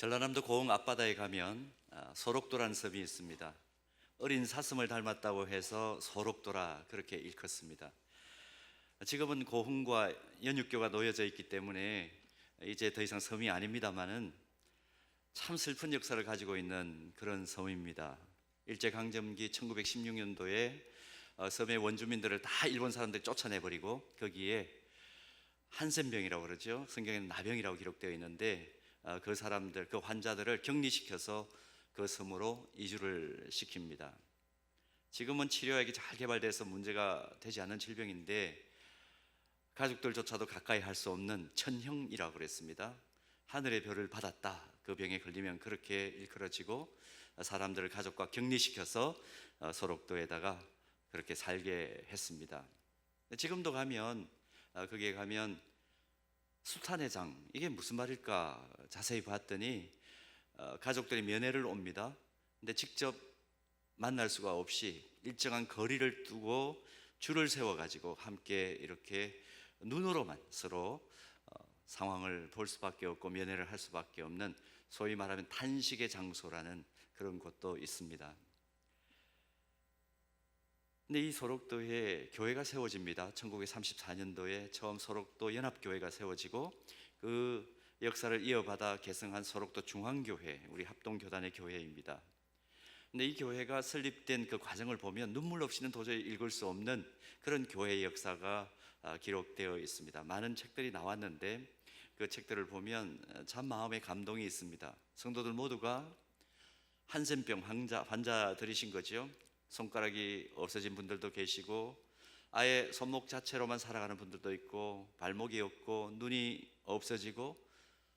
전라남도 고흥 앞바다에 가면 아, 소록도라는 섬이 있습니다. 어린 사슴을 닮았다고 해서 소록도라 그렇게 일컫습니다. 지금은 고흥과 연육교가 놓여져 있기 때문에 이제 더 이상 섬이 아닙니다만은 참 슬픈 역사를 가지고 있는 그런 섬입니다. 일제 강점기 1916년도에 어, 섬의 원주민들을 다 일본 사람들이 쫓아내버리고 거기에 한센병이라고 그러죠. 성경에는 나병이라고 기록되어 있는데 어, 그 사람들, 그 환자들을 격리시켜서 그 섬으로 이주를 시킵니다. 지금은 치료약이 잘 개발돼서 문제가 되지 않는 질병인데 가족들조차도 가까이 할 수 없는 천형이라고 그랬습니다. 하늘의 별을 받았다. 그 병에 걸리면 그렇게 일컬어지고 사람들을 가족과 격리시켜서 어, 소록도에다가 그렇게 살게 했습니다. 지금도 가면 어, 거기에 가면 수탄회장 이게 무슨 말일까 자세히 봤더니 어, 가족들이 면회를 옵니다. 근데 직접 만날 수가 없이 일정한 거리를 두고 줄을 세워 가지고 함께 이렇게 눈으로만 서로 어, 상황을 볼 수밖에 없고 면회를 할 수밖에 없는 소위 말하면 탄식의 장소라는 그런 곳도 있습니다. 근데 이 소록도에 교회가 세워집니다. 1934년도에 처음 소록도 연합교회가 세워지고 그 역사를 이어받아 개성한 소록도 중앙교회, 우리 합동교단의 교회입니다. 근데 이 교회가 설립된 그 과정을 보면 눈물 없이는 도저히 읽을 수 없는 그런 교회의 역사가 아, 기록되어 있습니다. 많은 책들이 나왔는데 그 책들을 보면 참 마음에 감동이 있습니다. 성도들 모두가 한센병 환자 환자들이신 거죠. 손가락이 없어진 분들도 계시고 아예 손목 자체로만 살아가는 분들도 있고 발목이 없고 눈이 없어지고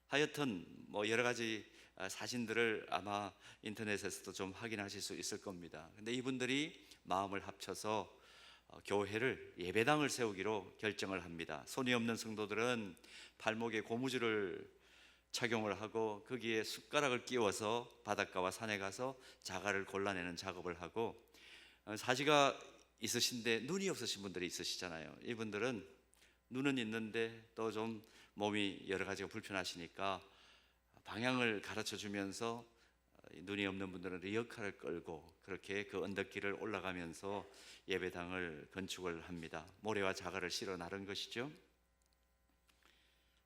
하여튼 뭐 여러 가지 아, 사진들을 아마 인터넷에서도 좀 확인하실 수 있을 겁니다. 근데 이분들이 마음을 합쳐서 어, 교회를 예배당을 세우기로 결정을 합니다. 손이 없는 성도들은 발목에 고무줄을 착용을 하고 거기에 숟가락을 끼워서 바닷가와 산에 가서 자갈을 골라내는 작업을 하고 어, 사지가 있으신데 눈이 없으신 분들이 있으시잖아요. 이분들은 눈은 있는데 또 좀 몸이 여러 가지가 불편하시니까 방향을 가르쳐 주면서 어, 눈이 없는 분들은 리어카를 끌고 그렇게 그 언덕길을 올라가면서 예배당을 건축을 합니다. 모래와 자갈을 실어 나른 것이죠.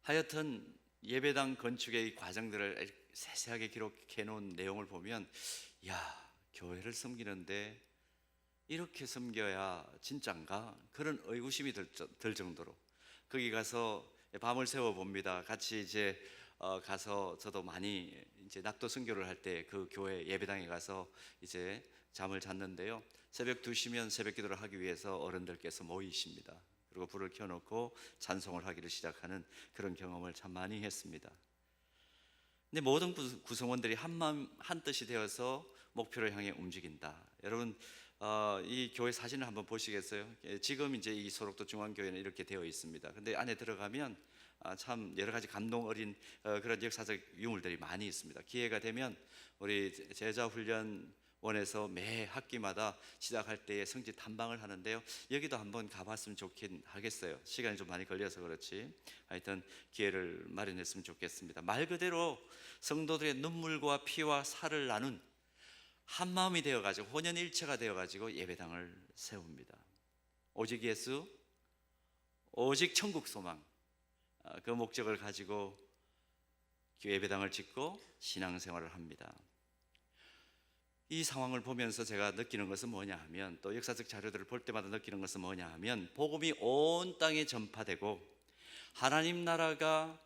하여튼 예배당 건축의 이 과정들을 세세하게 기록해 놓은 내용을 보면 야 교회를 섬기는데 이렇게 섬겨야 진짠가 그런 의구심이 들, 들 정도로 거기 가서 밤을 새워 봅니다. 같이 이제 어, 가서 저도 많이 이제 낙도 선교를 할 때 그 교회 예배당에 가서 이제 잠을 잤는데요. 새벽 2시면 새벽 기도를 하기 위해서 어른들께서 모이십니다. 그리고 불을 켜놓고 찬송을 하기를 시작하는 그런 경험을 참 많이 했습니다. 근데 모든 구- 구성원들이 한 마음 한 뜻이 되어서 목표를 향해 움직인다. 여러분 어, 이 교회 사진을 한번 보시겠어요? 예, 지금 이제 이 소록도 중앙교회는 이렇게 되어 있습니다. 근데 안에 들어가면 아, 참 여러 가지 감동 어린 어, 그런 역사적 유물들이 많이 있습니다. 기회가 되면 우리 제자 훈련 원에서 매 학기마다 시작할 때에 성지 탐방을 하는데요. 여기도 한번 가봤으면 좋긴 하겠어요. 시간이 좀 많이 걸려서 그렇지. 하여튼 기회를 마련했으면 좋겠습니다. 말 그대로 성도들의 눈물과 피와 살을 나눈 한 마음이 되어 가지고 혼연일체가 되어 가지고 예배당을 세웁니다. 오직 예수, 오직 천국 소망. 아, 그 목적을 가지고 예배당을 짓고 신앙생활을 합니다. 이 상황을 보면서 제가 느끼는 것은 뭐냐 하면 또 역사적 자료들을 볼 때마다 느끼는 것은 뭐냐 하면 복음이 온 땅에 전파되고 하나님 나라가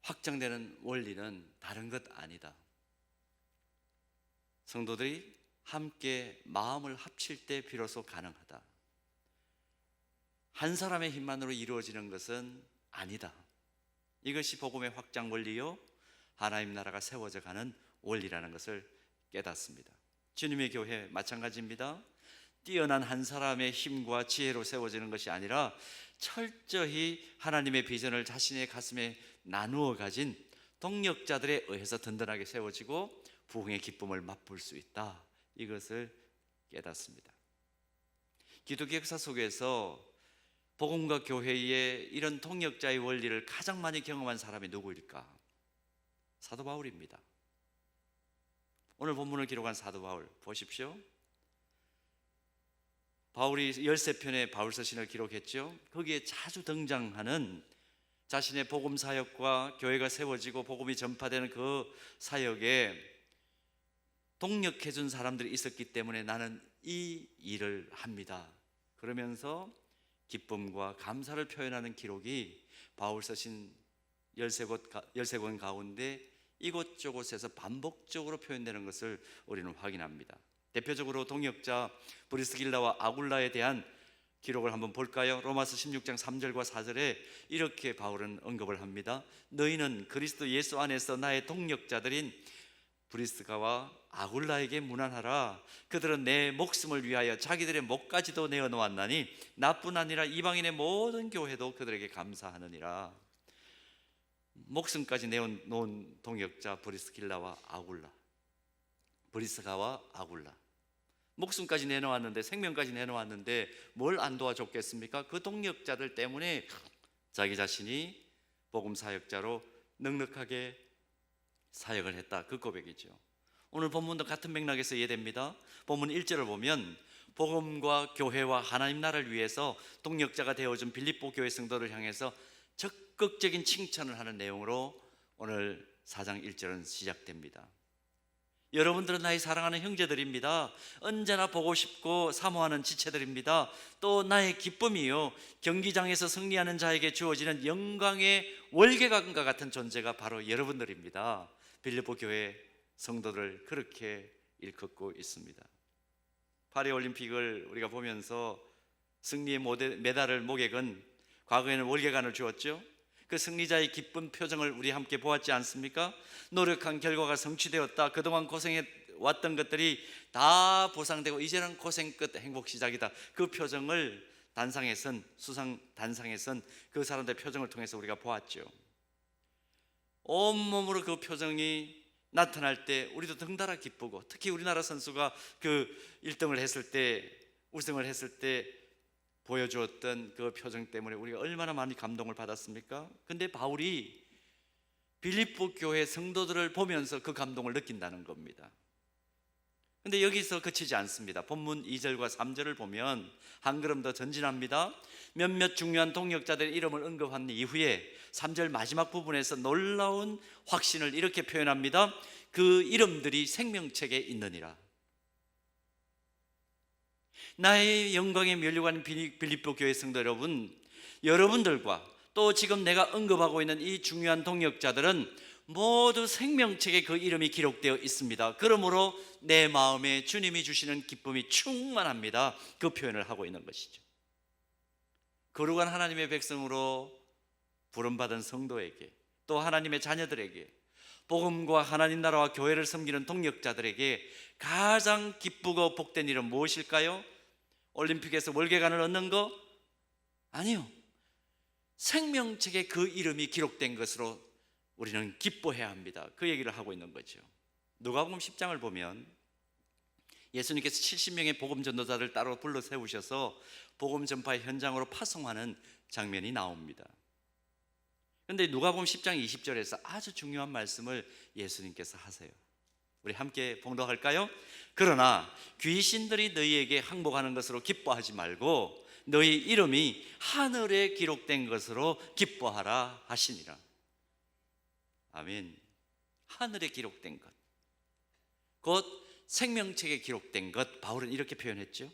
확장되는 원리는 다른 것 아니다. 성도들이 함께 마음을 합칠 때 비로소 가능하다. 한 사람의 힘만으로 이루어지는 것은 아니다. 이것이 복음의 확장 원리요 하나님 나라가 세워져 가는 원리라는 것을 깨닫습니다. 주님의 교회 마찬가지입니다. 뛰어난 한 사람의 힘과 지혜로 세워지는 것이 아니라 철저히 하나님의 비전을 자신의 가슴에 나누어 가진 동력자들에 의해서 든든하게 세워지고 부흥의 기쁨을 맛볼 수 있다. 이것을 깨닫습니다. 기독교 역사 속에서 복음과 교회의 이런 통역자의 원리를 가장 많이 경험한 사람이 누구일까? 사도 바울입니다. 오늘 본문을 기록한 사도 바울 보십시오. 바울이 13편의 바울 서신을 기록했죠. 거기에 자주 등장하는 자신의 복음 사역과 교회가 세워지고 복음이 전파되는 그 사역에 동력해 준 사람들이 있었기 때문에 나는 이 일을 합니다. 그러면서 기쁨과 감사를 표현하는 기록이 바울 서신 13곳, 13권 가운데 이곳저곳에서 반복적으로 표현되는 것을 우리는 확인합니다. 대표적으로 동역자 브리스길라와 아굴라에 대한 기록을 한번 볼까요? 로마서 16장 3절과 4절에 이렇게 바울은 언급을 합니다. 너희는 그리스도 예수 안에서 나의 동역자들인 브리스가와 아굴라에게 문안하라. 그들은 내 목숨을 위하여 자기들의 목까지도 내어 놓았나니 나뿐 아니라 이방인의 모든 교회도 그들에게 감사하느니라. 목숨까지 내어 놓은 동역자 브리스길라와 아굴라. 브리스가와 아굴라. 목숨까지 내놓았는데 생명까지 내놓았는데 뭘 안 도와줬겠습니까? 그 동력자들 때문에 자기 자신이 복음 사역자로 넉넉하게 사역을 했다. 그 고백이죠. 오늘 본문도 같은 맥락에서 이해됩니다. 본문 1절을 보면 복음과 교회와 하나님 나라를 위해서 동력자가 되어준 빌립보 교회 성도를 향해서 적극적인 칭찬을 하는 내용으로 오늘 4장 1절은 시작됩니다. 여러분들은 나의 사랑하는 형제들입니다. 언제나 보고 싶고 사모하는 지체들입니다. 또 나의 기쁨이요. 경기장에서 승리하는 자에게 주어지는 영광의 월계관과 같은 존재가 바로 여러분들입니다. 빌립보 교회 성도들 그렇게 일컫고 있습니다. 파리 올림픽을 우리가 보면서 승리의 메달을 목에 건 과거에는 월계관을 주었죠. 그 승리자의 기쁜 표정을 우리 함께 보았지 않습니까? 노력한 결과가 성취되었다. 그동안 고생해 왔던 것들이 다 보상되고 이제는 고생 끝 행복 시작이다. 그 표정을 단상에선 수상 단상에선 그 사람들의 표정을 통해서 우리가 보았죠. 온몸으로 그 표정이 나타날 때 우리도 덩달아 기쁘고 특히 우리나라 선수가 그 1등을 했을 때 우승을 했을 때 보여주었던 그 표정 때문에 우리가 얼마나 많이 감동을 받았습니까? 근데 바울이 빌립보 교회 성도들을 보면서 그 감동을 느낀다는 겁니다. 근데 여기서 그치지 않습니다. 본문 2절과 3절을 보면 한 걸음 더 전진합니다. 몇몇 중요한 동역자들의 이름을 언급한 이후에 3절 마지막 부분에서 놀라운 확신을 이렇게 표현합니다. 그 이름들이 생명책에 있느니라. 나의 영광에 면류관 빌립보 교회 성도 여러분, 여러분들과 또 지금 내가 언급하고 있는 이 중요한 동역자들은 모두 생명책에 그 이름이 기록되어 있습니다. 그러므로 내 마음에 주님이 주시는 기쁨이 충만합니다. 그 표현을 하고 있는 것이죠. 거룩한 하나님의 백성으로 부름받은 성도에게 또 하나님의 자녀들에게 복음과 하나님 나라와 교회를 섬기는 동역자들에게 가장 기쁘고 복된 일은 무엇일까요? 올림픽에서 월계관을 얻는 거? 아니요. 생명책에 그 이름이 기록된 것으로 우리는 기뻐해야 합니다. 그 얘기를 하고 있는 거죠. 누가복음 10장을 보면 예수님께서 70명의 복음 전도자를 따로 불러 세우셔서 복음 전파의 현장으로 파송하는 장면이 나옵니다. 근데 누가복음 10장 20절에서 아주 중요한 말씀을 예수님께서 하세요. 우리 함께 봉독할까요? 그러나 귀신들이 너희에게 항복하는 것으로 기뻐하지 말고 너희 이름이 하늘에 기록된 것으로 기뻐하라 하시니라. 아멘. 하늘에 기록된 것. 곧 생명책에 기록된 것. 바울은 이렇게 표현했죠.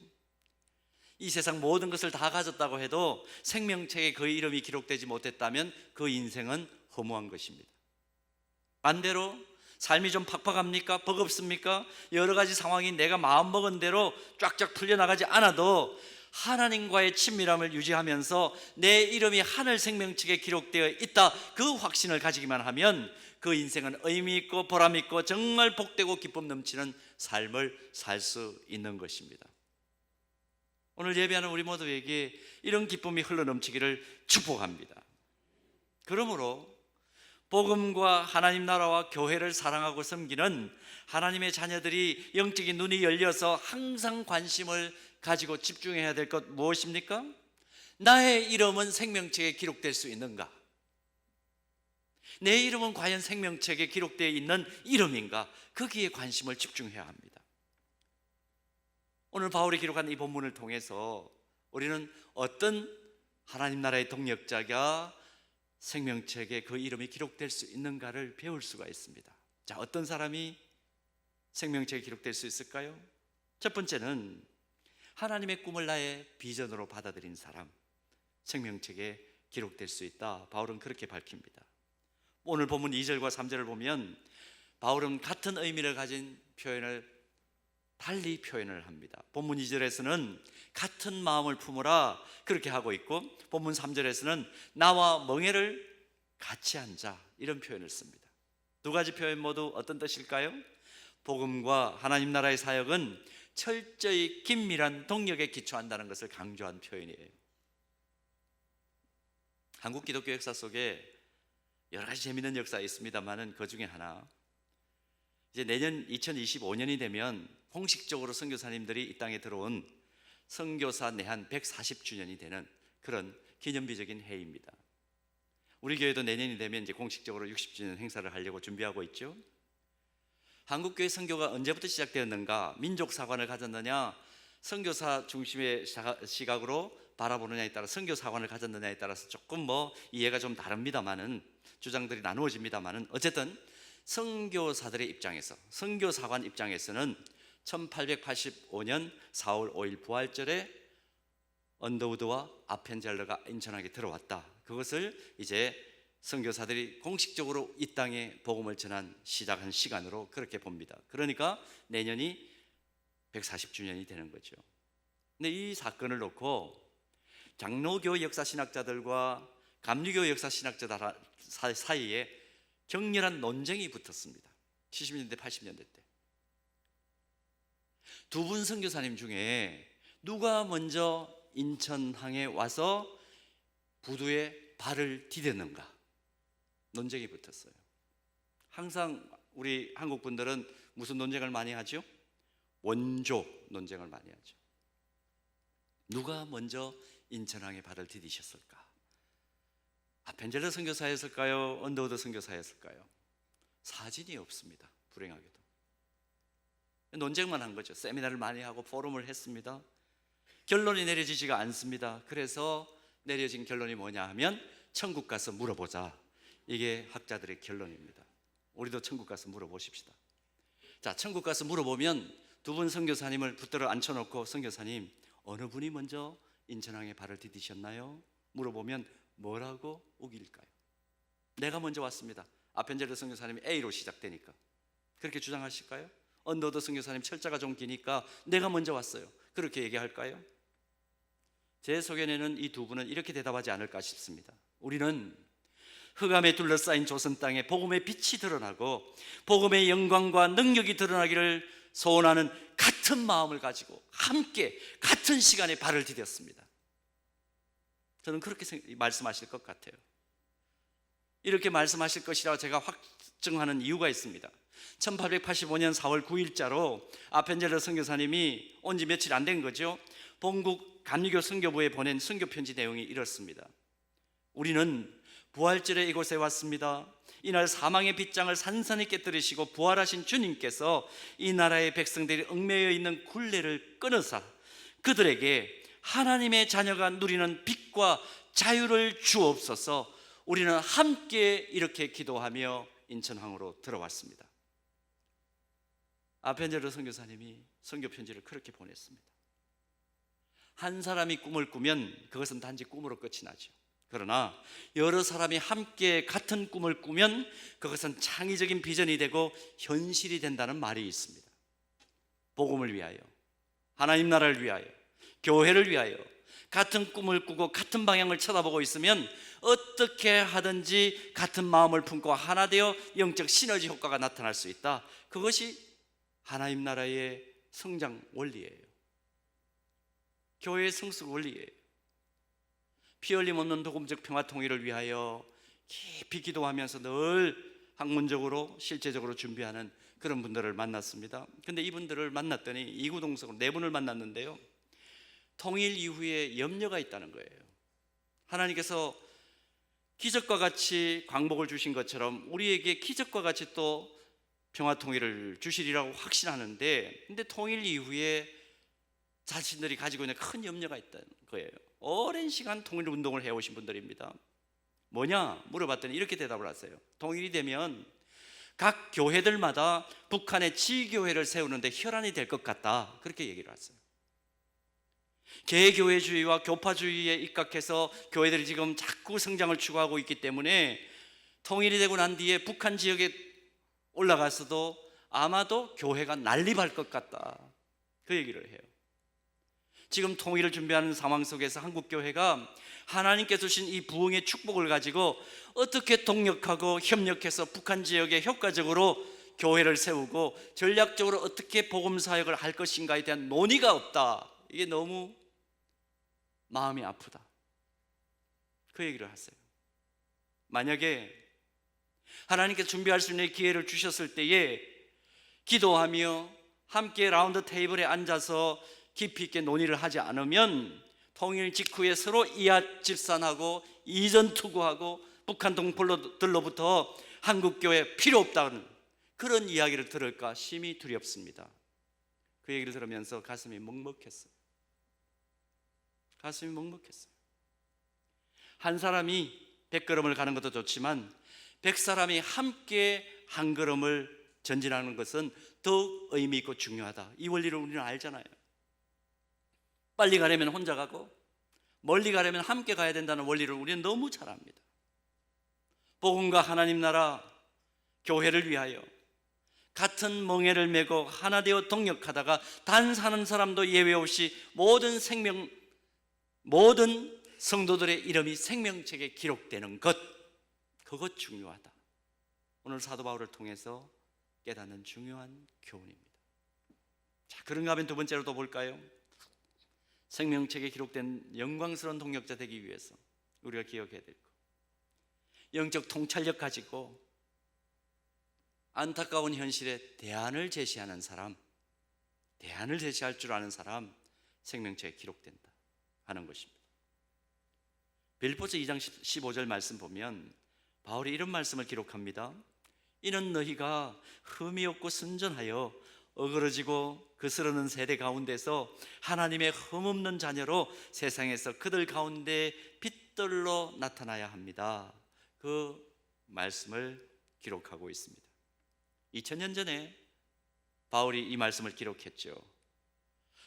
이 세상 모든 것을 다 가졌다고 해도 생명책에 그 이름이 기록되지 못했다면 그 인생은 허무한 것입니다. 반대로 삶이 좀 팍팍합니까? 버겁습니까? 여러 가지 상황이 내가 마음먹은 대로 쫙쫙 풀려나가지 않아도 하나님과의 친밀함을 유지하면서 내 이름이 하늘 생명책에 기록되어 있다. 그 확신을 가지기만 하면 그 인생은 의미 있고 보람 있고 정말 복되고 기쁨 넘치는 삶을 살 수 있는 것입니다. 오늘 예배하는 우리 모두에게 이런 기쁨이 흘러 넘치기를 축복합니다. 그러므로 복음과 하나님 나라와 교회를 사랑하고 섬기는 하나님의 자녀들이 영적인 눈이 열려서 항상 관심을 가지고 집중해야 될 것 무엇입니까? 나의 이름은 생명책에 기록될 수 있는가? 내 이름은 과연 생명책에 기록되어 있는 이름인가? 거기에 관심을 집중해야 합니다. 오늘 바울이 기록한 이 본문을 통해서 우리는 어떤 하나님 나라의 동력자가 생명책에 그 이름이 기록될 수 있는가를 배울 수가 있습니다. 자, 어떤 사람이 생명책에 기록될 수 있을까요? 첫 번째는 하나님의 꿈을 나의 비전으로 받아들인 사람, 생명책에 기록될 수 있다. 바울은 그렇게 밝힙니다. 오늘 본문 2절과 3절을 보면 바울은 같은 의미를 가진 표현을 달리 표현을 합니다. 본문 2절에서는 같은 마음을 품으라 그렇게 하고 있고 본문 3절에서는 나와 멍해를 같이 한자 이런 표현을 씁니다. 두 가지 표현 모두 어떤 뜻일까요? 복음과 하나님 나라의 사역은 철저히 긴밀한 동력에 기초한다는 것을 강조한 표현이에요. 한국 기독교 역사 속에 여러 가지 재미있는 역사 있습니다만은 그 중에 하나 이제 내년 2025년이 되면 공식적으로 선교사님들이 이 땅에 들어온 선교사 내한 140주년이 되는 그런 기념비적인 해입니다. 우리 교회도 내년이 되면 이제 공식적으로 60주년 행사를 하려고 준비하고 있죠. 한국 교회 선교가 언제부터 시작되었는가? 민족 사관을 가졌느냐? 선교사 중심의 시각으로 바라보느냐에 따라 선교 사관을 가졌느냐에 따라서 조금 뭐 이해가 좀 다릅니다만은 주장들이 나누어집니다만은 어쨌든 선교사들의 입장에서 선교 사관 입장에서는 1885년 4월 5일 부활절에 언더우드와 아펜젤러가 인천하게 들어왔다. 그것을 이제 선교사들이 공식적으로 이 땅에 복음을 전한 시작한 시간으로 그렇게 봅니다. 그러니까 내년이 140주년이 되는 거죠. 근데 이 사건을 놓고 장로교 역사신학자들과 감리교 역사신학자들 사- 사이에 격렬한 논쟁이 붙었습니다. 70년대, 80년대 때. 두 분 선교사님 중에 누가 먼저 인천항에 와서 부두에 발을 디뎠는가 논쟁이 붙었어요. 항상 우리 한국 분들은 무슨 논쟁을 많이 하죠? 원조 논쟁을 많이 하죠. 누가 먼저 인천항에 발을 디디셨을까? 아펜젤러 선교사였을까요? 언더우드 선교사였을까요? 사진이 없습니다. 불행하게도. 논쟁만 한 거죠. 세미나를 많이 하고 포럼을 했습니다. 결론이 내려지지가 않습니다. 그래서 내려진 결론이 뭐냐 하면 천국 가서 물어보자. 이게 학자들의 결론입니다. 우리도 천국 가서 물어보십시다. 자, 천국 가서 물어보면 두 분 선교사님을 붙들어 앉혀놓고 선교사님 어느 분이 먼저 인천항에 발을 디디셨나요? 물어보면 뭐라고 우길까요? 내가 먼저 왔습니다. 아펜젤러 선교사님이 A로 시작되니까 그렇게 주장하실까요? 언더더 선교사님 철자가 좀 기니까 내가 먼저 왔어요. 그렇게 얘기할까요? 제 소견에는 이 두 분은 이렇게 대답하지 않을까 싶습니다. 우리는 흑암에 둘러싸인 조선 땅에 복음의 빛이 드러나고 복음의 영광과 능력이 드러나기를 소원하는 같은 마음을 가지고 함께 같은 시간에 발을 디뎠습니다. 저는 그렇게 생- 말씀하실 것 같아요. 이렇게 말씀하실 것이라 제가 확증하는 이유가 있습니다. 1885년 4월 9일자로 아펜젤러 선교사님이 온 지 며칠 안 된 거죠. 본국 감리교 선교부에 보낸 선교 편지 내용이 이렇습니다. 우리는 부활절에 이곳에 왔습니다. 이날 사망의 빗장을 산산히 깨뜨리시고 부활하신 주님께서 이 나라의 백성들이 얽매여 있는 굴레를 끊으사 그들에게 하나님의 자녀가 누리는 빛과 자유를 주옵소서. 우리는 함께 이렇게 기도하며 인천항으로 들어왔습니다. 아펜젤러 선교사님이 선교 편지를 그렇게 보냈습니다. 한 사람이 꿈을 꾸면 그것은 단지 꿈으로 끝이 나죠. 그러나 여러 사람이 함께 같은 꿈을 꾸면 그것은 창의적인 비전이 되고 현실이 된다는 말이 있습니다. 복음을 위하여, 하나님 나라를 위하여, 교회를 위하여 같은 꿈을 꾸고 같은 방향을 쳐다보고 있으면 어떻게 하든지 같은 마음을 품고 하나 되어 영적 시너지 효과가 나타날 수 있다. 그것이 하나님 나라의 성장 원리예요. 교회의 성숙 원리예요. 피 흘림 없는 복음적 평화 통일을 위하여 깊이 기도하면서 늘 학문적으로 실제적으로 준비하는 그런 분들을 만났습니다. 근데 이분들을 만났더니 이구동성으로 네 분을 만났는데요. 통일 이후에 염려가 있다는 거예요. 하나님께서 기적과 같이 광복을 주신 것처럼 우리에게 기적과 같이 또 평화 통일을 주시리라고 확신하는데 근데 통일 이후에 자신들이 가지고 있는 큰 염려가 있다는 거예요. 오랜 시간 통일 운동을 해오신 분들입니다. 뭐냐 물어봤더니 이렇게 대답을 하세요. 통일이 되면 각 교회들마다 북한의 지교회를 세우는데 혈안이 될 것 같다. 그렇게 얘기를 하세요. 개교회주의와 교파주의에 입각해서 교회들이 지금 자꾸 성장을 추구하고 있기 때문에 통일이 되고 난 뒤에 북한 지역에 올라가서도 아마도 교회가 난립할 것 같다. 그 얘기를 해요. 지금 통일을 준비하는 상황 속에서 한국 교회가 하나님께 주신 이 부흥의 축복을 가지고 어떻게 동력하고 협력해서 북한 지역에 효과적으로 교회를 세우고 전략적으로 어떻게 복음 사역을 할 것인가에 대한 논의가 없다. 이게 너무 마음이 아프다. 그 얘기를 하세요. 만약에 하나님께 준비할 수 있는 기회를 주셨을 때에 기도하며 함께 라운드 테이블에 앉아서 깊이 있게 논의를 하지 않으면 통일 직후에 서로 이합 집산하고 이전 투구하고 북한 동포들로부터 한국 교회 필요 없다는 그런 이야기를 들을까 심히 두렵습니다. 그 얘기를 들으면서 가슴이 먹먹했어요. 가슴이 먹먹했어요. 한 사람이 백 걸음을 가는 것도 좋지만 백 사람이 함께 한 걸음을 전진하는 것은 더욱 의미 있고 중요하다. 이 원리를 우리는 알잖아요. 빨리 가려면 혼자 가고 멀리 가려면 함께 가야 된다는 원리를 우리는 너무 잘 압니다. 복음과 하나님 나라 교회를 위하여 같은 멍에를 메고 하나 되어 동력하다가 단 사는 사람도 예외 없이 모든 생명 모든 성도들의 이름이 생명책에 기록되는 것 그것 중요하다. 오늘 사도 바울을 통해서 깨닫는 중요한 교훈입니다. 자, 그런가 하면 두 번째로 또 볼까요? 생명책에 기록된 영광스러운 동력자 되기 위해서 우리가 기억해야 될 것. 영적 통찰력 가지고 안타까운 현실에 대안을 제시하는 사람, 대안을 제시할 줄 아는 사람, 생명책에 기록된다 하는 것입니다. 빌보스 2장 15절 말씀 보면 바울이 이런 말씀을 기록합니다. 이는 너희가 흠이 없고 순전하여 어그러지고 그스러는 세대 가운데서 하나님의 흠없는 자녀로 세상에서 그들 가운데 빛들로 나타나야 합니다. 그 말씀을 기록하고 있습니다. 2000년 전에 바울이 이 말씀을 기록했죠.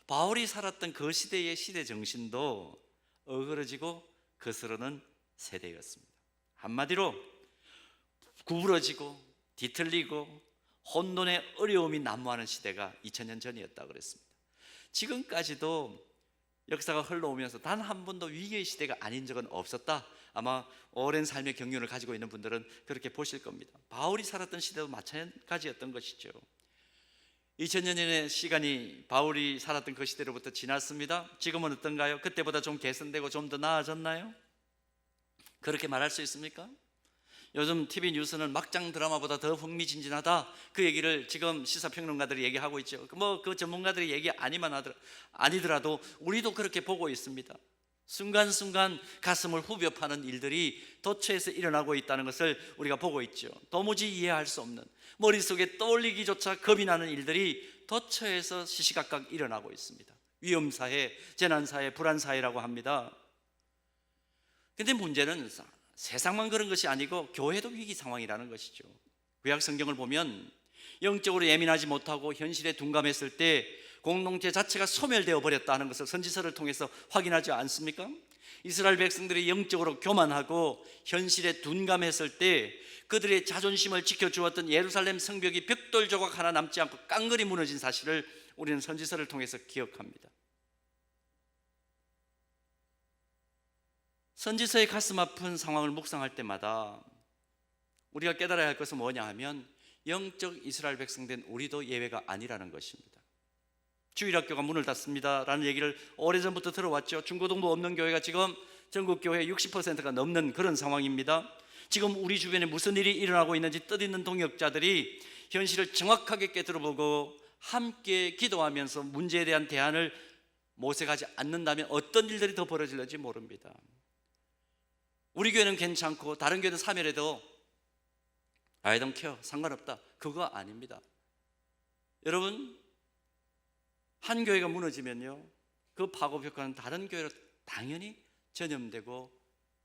바울이 살았던 그 시대의 시대 정신도 어그러지고 거스르는 세대였습니다. 한마디로 구부러지고 뒤틀리고 혼돈의 어려움이 난무하는 시대가 2000년 전이었다 그랬습니다. 지금까지도 역사가 흘러오면서 단 한 번도 위기의 시대가 아닌 적은 없었다. 아마 오랜 삶의 경륜을 가지고 있는 분들은 그렇게 보실 겁니다. 바울이 살았던 시대도 마찬가지였던 것이죠. 2000년의 시간이 바울이 살았던 그 시대로부터 지났습니다. 지금은 어떤가요? 그때보다 좀 개선되고 좀 더 나아졌나요? 그렇게 말할 수 있습니까? 요즘 TV 뉴스는 막장 드라마보다 더 흥미진진하다. 그 얘기를 지금 시사평론가들이 얘기하고 있죠. 뭐 그 전문가들이 얘기 아니만 하더라, 아니더라도 우리도 그렇게 보고 있습니다. 순간순간 가슴을 후벼 파는 일들이 도처에서 일어나고 있다는 것을 우리가 보고 있죠. 도무지 이해할 수 없는 머릿속에 떠올리기조차 겁이 나는 일들이 도처에서 시시각각 일어나고 있습니다. 위험사회, 재난사회, 불안사회라고 합니다. 근데 문제는 세상만 그런 것이 아니고 교회도 위기 상황이라는 것이죠. 구약 성경을 보면 영적으로 예민하지 못하고 현실에 둔감했을 때 공동체 자체가 소멸되어 버렸다는 것을 선지서를 통해서 확인하지 않습니까? 이스라엘 백성들이 영적으로 교만하고 현실에 둔감했을 때 그들의 자존심을 지켜주었던 예루살렘 성벽이 벽돌 조각 하나 남지 않고 깡그리 무너진 사실을 우리는 선지서를 통해서 기억합니다. 선지서의 가슴 아픈 상황을 묵상할 때마다 우리가 깨달아야 할 것은 뭐냐 하면 영적 이스라엘 백성된 우리도 예외가 아니라는 것입니다. 주일학교가 문을 닫습니다라는 얘기를 오래전부터 들어왔죠. 중고등부 없는 교회가 지금 전국 교회 60%가 넘는 그런 상황입니다. 지금 우리 주변에 무슨 일이 일어나고 있는지 뜻있는 동역자들이 현실을 정확하게 깨달아보고 함께 기도하면서 문제에 대한 대안을 모색하지 않는다면 어떤 일들이 더 벌어질지 모릅니다. 우리 교회는 괜찮고 다른 교회는 사멸해도 I don't care 상관없다. 그거 아닙니다. 여러분 한 교회가 무너지면요 그 파급 효과는 다른 교회로 당연히 전염되고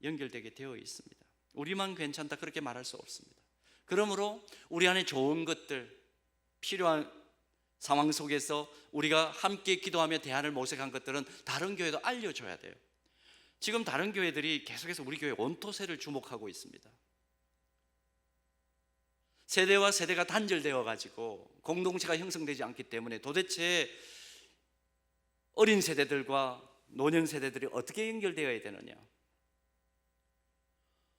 연결되게 되어 있습니다. 우리만 괜찮다 그렇게 말할 수 없습니다. 그러므로 우리 안에 좋은 것들 필요한 상황 속에서 우리가 함께 기도하며 대안을 모색한 것들은 다른 교회도 알려줘야 돼요 지금 다른 교회들이 계속해서 우리 교회 원토세를 주목하고 있습니다. 세대와 세대가 단절되어 가지고 공동체가 형성되지 않기 때문에 도대체 어린 세대들과 노년 세대들이 어떻게 연결되어야 되느냐?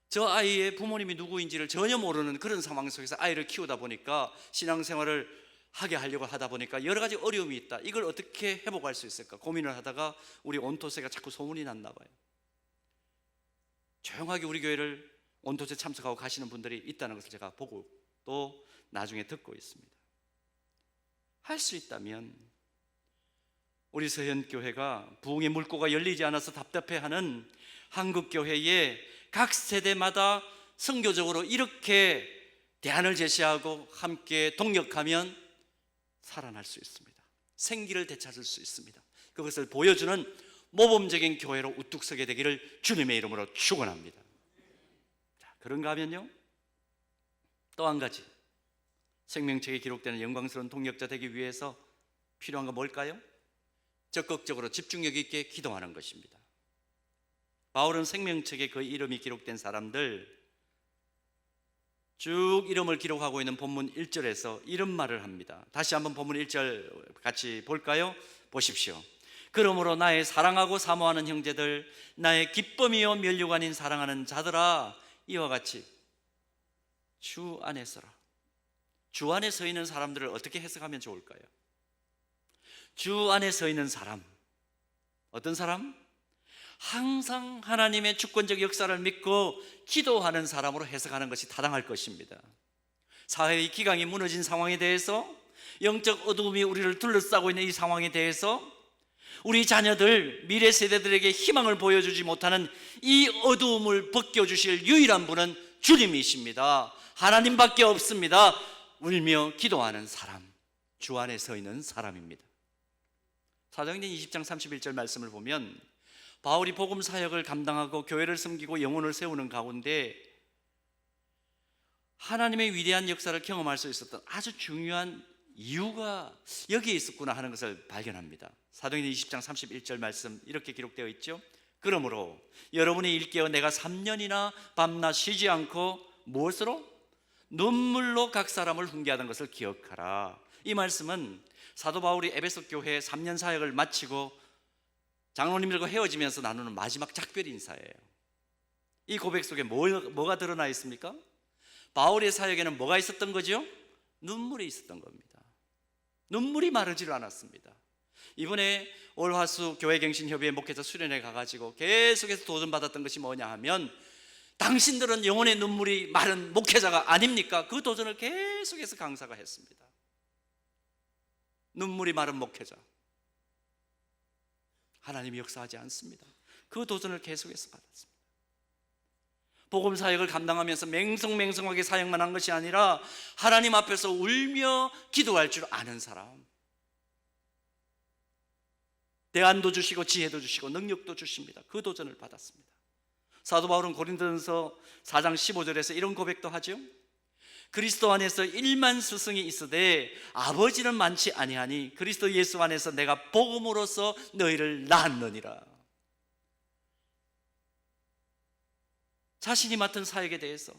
저 아이의 부모님이 누구인지를 전혀 모르는 그런 상황 속에서 아이를 키우다 보니까 신앙생활을 하게 하려고 하다 보니까 여러 가지 어려움이 있다. 이걸 어떻게 회복할 수 있을까 고민을 하다가 우리 온토세가 자꾸 소문이 났나 봐요. 조용하게 우리 교회를 온도제 참석하고 가시는 분들이 있다는 것을 제가 보고 또 나중에 듣고 있습니다. 할 수 있다면 우리 서현 교회가 부흥의 물꼬가 열리지 않아서 답답해하는 한국 교회에 각 세대마다 선교적으로 이렇게 대안을 제시하고 함께 동력하면 살아날 수 있습니다. 생기를 되찾을 수 있습니다. 그것을 보여주는 모범적인 교회로 우뚝 서게 되기를 주님의 이름으로 축원합니다. 자, 그런가 하면요. 또 한 가지 생명책에 기록되는 영광스러운 동력자 되기 위해서 필요한 건 뭘까요? 적극적으로 집중력 있게 기도하는 것입니다. 바울은 생명책에 그 이름이 기록된 사람들 쭉 이름을 기록하고 있는 본문 1절에서 이런 말을 합니다. 다시 한번 본문 1절 같이 볼까요? 보십시오. 그러므로 나의 사랑하고 사모하는 형제들 나의 기쁨이요 면류관인 사랑하는 자들아 이와 같이 주 안에 서라 주 안에 서 있는 사람들을 어떻게 해석하면 좋을까요? 주 안에 서 있는 사람 어떤 사람? 항상 하나님의 주권적 역사를 믿고 기도하는 사람으로 해석하는 것이 타당할 것입니다 사회의 기강이 무너진 상황에 대해서 영적 어두움이 우리를 둘러싸고 있는 이 상황에 대해서 우리 자녀들 미래 세대들에게 희망을 보여주지 못하는 이 어두움을 벗겨주실 유일한 분은 주님이십니다. 하나님밖에 없습니다. 울며 기도하는 사람, 주 안에 서 있는 사람입니다. 사도행전 20장 31절 말씀을 보면 바울이 복음 사역을 감당하고 교회를 섬기고 영혼을 세우는 가운데 하나님의 위대한 역사를 경험할 수 있었던 아주 중요한 이유가 여기에 있었구나 하는 것을 발견합니다. 사도행전 20장 31절 말씀 이렇게 기록되어 있죠. 그러므로 여러분이 일깨어 내가 3년이나 밤낮 쉬지 않고 무엇으로 눈물로 각 사람을 훈계하던 것을 기억하라. 이 말씀은 사도 바울이 에베소 교회 3년 사역을 마치고 장로님들과 헤어지면서 나누는 마지막 작별 인사예요. 이 고백 속에 뭐, 뭐가 드러나 있습니까? 바울의 사역에는 뭐가 있었던 거죠? 눈물이 있었던 겁니다. 눈물이 마르지를 않았습니다. 이번에 올 화수 교회갱신협의회 목회자 수련회 가가지고 계속해서 도전받았던 것이 뭐냐 하면 당신들은 영혼의 눈물이 마른 목회자가 아닙니까? 그 도전을 계속해서 강사가 했습니다. 눈물이 마른 목회자. 하나님이 역사하지 않습니다. 그 도전을 계속해서 받았습니다. 복음 사역을 감당하면서 맹성맹성하게 사역만 한 것이 아니라 하나님 앞에서 울며 기도할 줄 아는 사람. 대안도 주시고 지혜도 주시고 능력도 주십니다. 그 도전을 받았습니다. 사도 바울은 고린도전서 4장 15절에서 이런 고백도 하죠. 그리스도 안에서 1만 스승이 있으되 아버지는 많지 아니하니 그리스도 예수 안에서 내가 복음으로써 너희를 낳았느니라. 자신이 맡은 사역에 대해서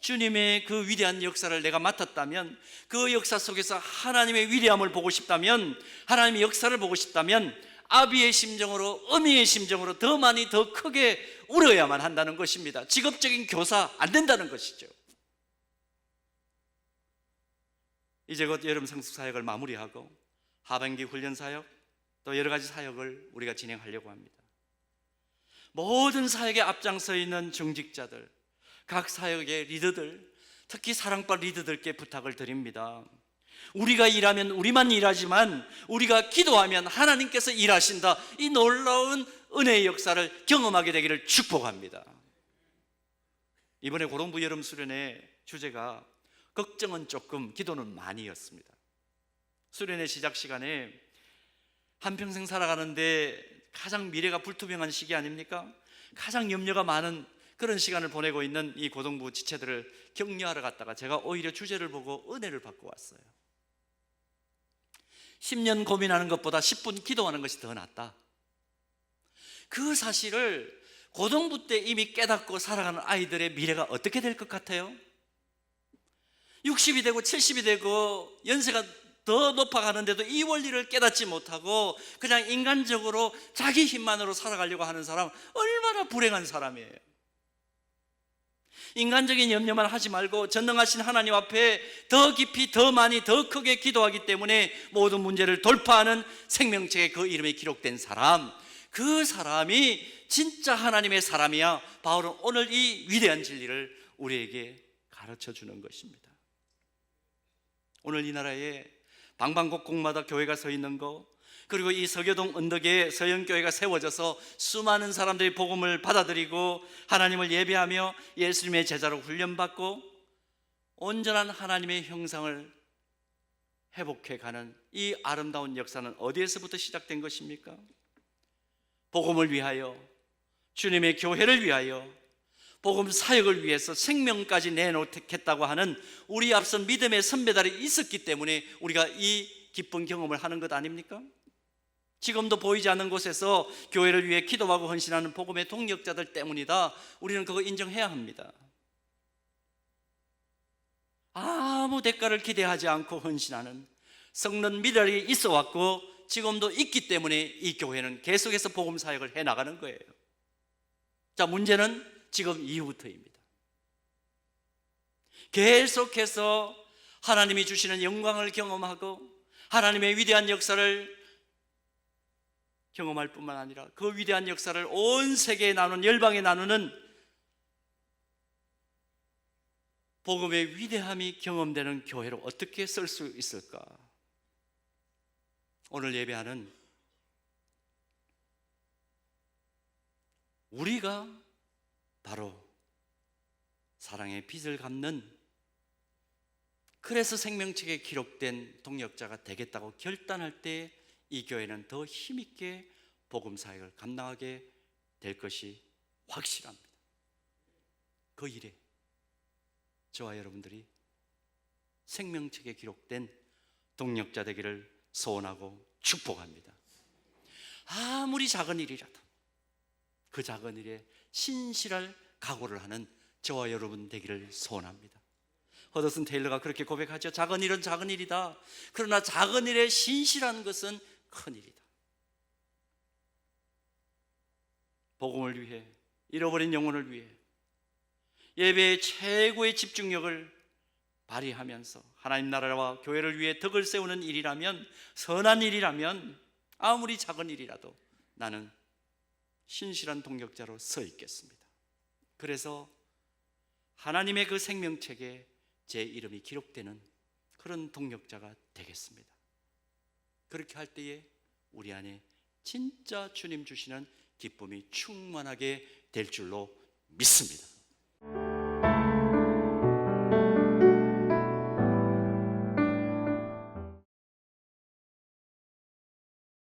주님의 그 위대한 역사를 내가 맡았다면 그 역사 속에서 하나님의 위대함을 보고 싶다면 하나님의 역사를 보고 싶다면 아비의 심정으로 어미의 심정으로 더 많이 더 크게 울어야만 한다는 것입니다. 직업적인 교사 안 된다는 것이죠. 이제 곧 여름 성숙 사역을 마무리하고 하반기 훈련 사역 또 여러 가지 사역을 우리가 진행하려고 합니다. 모든 사역에 앞장서 있는 정직자들, 각 사역의 리더들, 특히 사랑바 리더들께 부탁을 드립니다. 우리가 일하면 우리만 일하지만 우리가 기도하면 하나님께서 일하신다. 이 놀라운 은혜의 역사를 경험하게 되기를 축복합니다. 이번에 고등부 여름 수련회 주제가 걱정은 조금, 기도는 많이였습니다. 수련회 시작 시간에 한평생 살아가는데 가장 미래가 불투명한 시기 아닙니까? 가장 염려가 많은 그런 시간을 보내고 있는 이 고등부 지체들을 격려하러 갔다가 제가 오히려 주제를 보고 은혜를 받고 왔어요. 10년 고민하는 것보다 10분 기도하는 것이 더 낫다. 그 사실을 고등부 때 이미 깨닫고 살아가는 아이들의 미래가 어떻게 될 것 같아요? 60이 되고 70이 되고 연세가 더 높아가는데도 이 원리를 깨닫지 못하고 그냥 인간적으로 자기 힘만으로 살아가려고 하는 사람 얼마나 불행한 사람이에요. 인간적인 염려만 하지 말고 전능하신 하나님 앞에 더 깊이 더 많이 더 크게 기도하기 때문에 모든 문제를 돌파하는 생명책에 그 이름이 기록된 사람. 그 사람이 진짜 하나님의 사람이야. 바울은 오늘 이 위대한 진리를 우리에게 가르쳐 주는 것입니다. 오늘 이 나라에 방방곡곡마다 교회가 서 있는 거 그리고 이 서교동 언덕에 서영교회가 세워져서 수많은 사람들이 복음을 받아들이고 하나님을 예배하며 예수님의 제자로 훈련받고 온전한 하나님의 형상을 회복해 가는 이 아름다운 역사는 어디에서부터 시작된 것입니까? 복음을 위하여 주님의 교회를 위하여 복음 사역을 위해서 생명까지 내놓겠다고 하는 우리 앞선 믿음의 선배들이 있었기 때문에 우리가 이 기쁜 경험을 하는 것 아닙니까? 지금도 보이지 않는 곳에서 교회를 위해 기도하고 헌신하는 복음의 동력자들 때문이다. 우리는 그거 인정해야 합니다. 아무 대가를 기대하지 않고 헌신하는 성는 미달이 있어 왔고 지금도 있기 때문에 이 교회는 계속해서 복음 사역을 해 나가는 거예요. 자, 문제는 지금 이후부터입니다. 계속해서 하나님이 주시는 영광을 경험하고 하나님의 위대한 역사를 경험할 뿐만 아니라 그 위대한 역사를 온 세계에 나누는 열방에 나누는 복음의 위대함이 경험되는 교회로 어떻게 쓸 수 있을까? 오늘 예배하는 우리가 바로 사랑의 빚을 갚는 그래서 생명책에 기록된 동력자가 되겠다고 결단할 때 이 교회는 더 힘있게 복음 사역을 감당하게 될 것이 확실합니다. 그 일에 저와 여러분들이 생명책에 기록된 동력자 되기를 소원하고 축복합니다. 아무리 작은 일이라도 그 작은 일에 신실할 각오를 하는 저와 여러분 되기를 소원합니다. 허더슨 테일러가 그렇게 고백하죠. 작은 일은 작은 일이다. 그러나 작은 일에 신실한 것은 큰 일이다. 복음을 위해 잃어버린 영혼을 위해 예배의 최고의 집중력을 발휘하면서 하나님 나라와 교회를 위해 덕을 세우는 일이라면 선한 일이라면 아무리 작은 일이라도 나는 신실한 동력자로 서 있겠습니다. 그래서 하나님의 그 생명책에 제 이름이 기록되는 그런 동력자가 되겠습니다. 그렇게 할 때에 우리 안에 진짜 주님 주시는 기쁨이 충만하게 될 줄로 믿습니다.